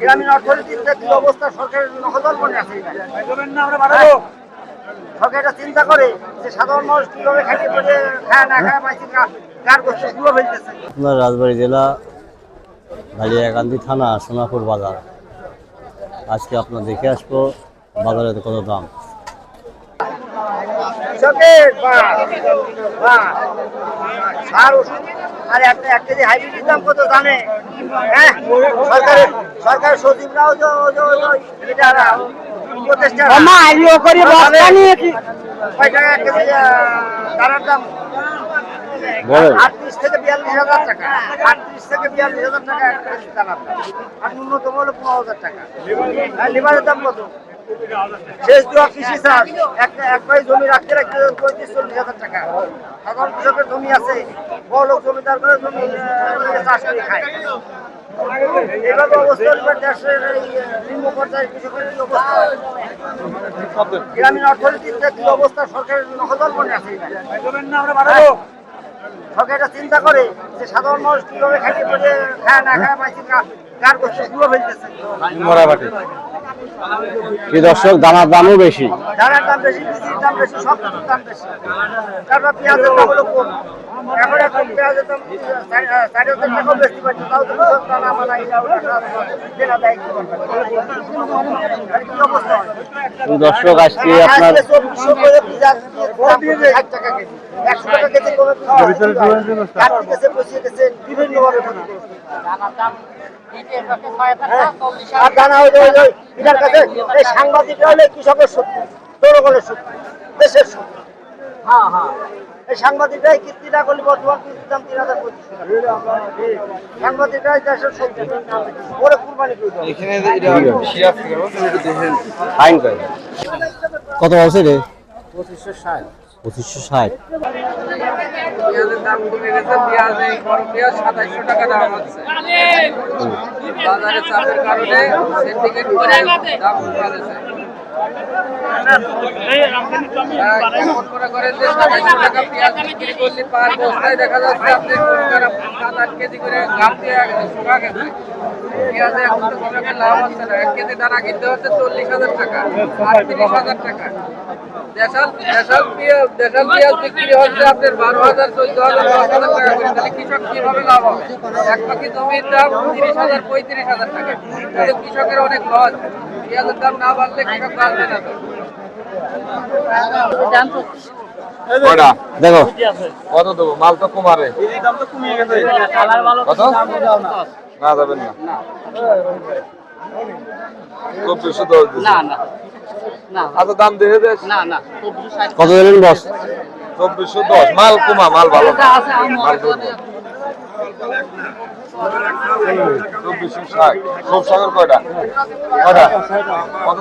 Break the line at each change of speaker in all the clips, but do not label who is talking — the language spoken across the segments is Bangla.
গ্রামীণ অর্থনীতির যে কি অবস্থা সরকারের নকদল মনে আছে। সরকার এটা চিন্তা করে যে সাধারণ মানুষ কীভাবে খাইতে পারে খায় না খায় পাইছে কার গোষ্ঠী গুলো ফেলতেছে?
রাজবাড়ী জেলা থানা সোনাপুর বাজার। আজকে আপনার দেখে আসব বাজারে কত দাম।
সার ওষুধ আর একটা এক কেজি হাইব্রিডের দাম কত জানে? হ্যাঁ সরকারের সরকারের সচিবরাও কয় টাকা এক কেজি তারার দাম? আটত্রিশ থেকে বিয়াল্লিশ হাজার টাকা। আটত্রিশ থেকে বিয়াল্লিশ হাজার টাকা এক কেজি তারার দাম। আর ন্যূনতম হলো পনেরো হাজার টাকা। আর লিভারের দাম কত? শেষ দোয়া কৃষি জমি রাখতে রাখতে পঁয়ত্রিশ চল্লিশ হাজার টাকা। সাধারণ কৃষকের জমি আছে, বড় লোক জমিদার করে জমি চাষ করে খায়। গ্রামীণ অবস্থা মনে আছে? এটা চিন্তা করে যে সাধারণ মানুষ কীভাবে খাইতে পারে, খায় না খায় পাইছে কার গোষ্ঠী গুলো ফেলতেছে?
কি দর্শক দানার দামও বেশি।
ধানের দাম বেশি বীজের দাম বেশি সব কিছুর দাম বেশি। তারপর পেঁয়াজের দাম হলো কম। এখন এখন পেঁয়াজের দাম চারি হাজার টাকাও বেশি পাচ্ছে তাও তো কৃষক দানা মানা এটা ওটা দেনা দেয় কি করবে? আর কি অবস্থা?
দর্শক আজকে আপনার
চব্বিশশো করে পেঁয়াজ ষাট টাকা কেজি। একশো টাকা কেজি করে পেঁয়াজ কাটতে গেছে বসিয়ে গেছে বিভিন্নভাবে ক্ষতিগ্রস্ত। আর দানা ওই ওই যে কাছে এই সাংবাদিকরা হলে কৃষকের জনগণের দেশের শক্তি হ্যাঁ হ্যাঁ। এই সাংবাদিকরাই কীর্তিটা করলে বর্তমান দাম তিন হাজার পঁচিশ সাংবাদিকরাই দেশের ওরে কুরবানি করে
কত আছে রে?
পঁচিশশো ষাট।
পঁচিশশো ষাট।
পেঁয়াজের দাম কমে পেঁয়াজ সাতাইশশো টাকা দাম হচ্ছে। বাজারে চাপের কারণে সিন্ডিকেট করে দাম এখন মনে দেখা লাভ হচ্ছে না এক কেজি দানা কিনতে হচ্ছে চল্লিশ হাজার টাকা আটত্রিশ হাজার টাকা বিক্রি হচ্ছে আপনার বারো হাজার চোদ্দ হাজার দশ হাজার টাকা করে তাহলে কৃষক কীভাবে লাভ হবে এক পাখি জমির দাম তিরিশ হাজার পঁয়ত্রিশ হাজার টাকা কৃষকের অনেক লস পেঁয়াজের দাম না বাড়লে কৃষক বাড়বে না।
দেখো।
কত দেবো? মাল তো কমারে। কত? না। যাবেন না। চব্বিশশো দশ। আচ্ছা দাম
কত বস?
চব্বিশশো দশ। মাল কমা মাল ভালো মাল কমা। চব্বিশশো ষাট সাগর কয়টা কয়টা কত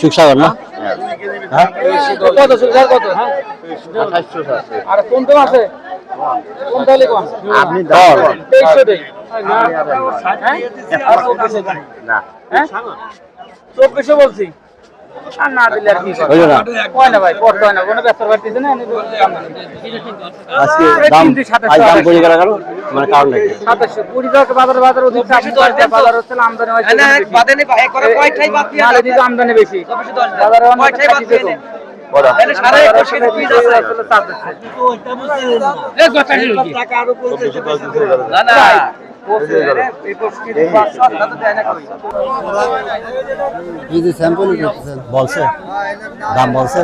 সুখসাগর না? হ্যাঁ?
কত সুবিধা কত আর কোন দাম আছে কোন তাহলে কোন
আপনি ধর
তেইশশো দেই চব্বিশশো বলছি। আর না দিলে আর কি
না।
হয় না ভাই করতে হয় না। কোনো ব্যবসা পারতেছে না
আজকে দাম আজ দাম পড়ে গেল কেন মানে কারণ নাকি
সাতাশশো। কুড়ি টাকা বাজার বাজার অধিক বাজার হচ্ছে না আমদানি হয় মালে দিকে আমদানি বেশি। বাজারে অনেক খাইতে কম।
কটা
বাজারে আসলে চাপ দিচ্ছে।
চব্বিশশো দশ দিতে গেল
বলছে? দাম বলছে?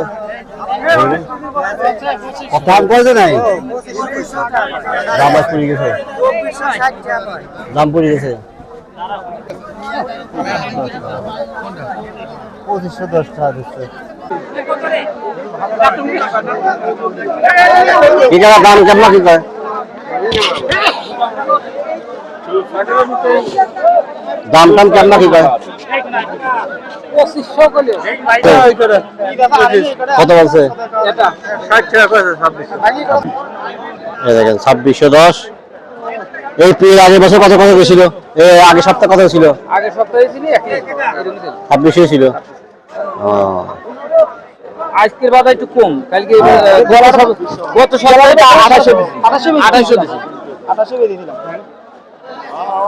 দাম বলছে নাই? দাম আজ পড়ে গেছে। দাম পড়ে গেছে। পঁচিশশো দশ টাকা দিচ্ছে। কি দাম কেমন কি কয়? দাম টাম কেমন কি কত বলছে? দেখেন ছাব্বিশশো দশ। এই পেয়ে আগের বছর কত কত ছিল? এই আগের সপ্তাহে কত ছিল?
আগের সপ্তাহে ছিল।
ছাব্বিশে ছিল।
আজকের বাজার একটু কম। কালকে গত সপ্তাহে দিয়েছিলাম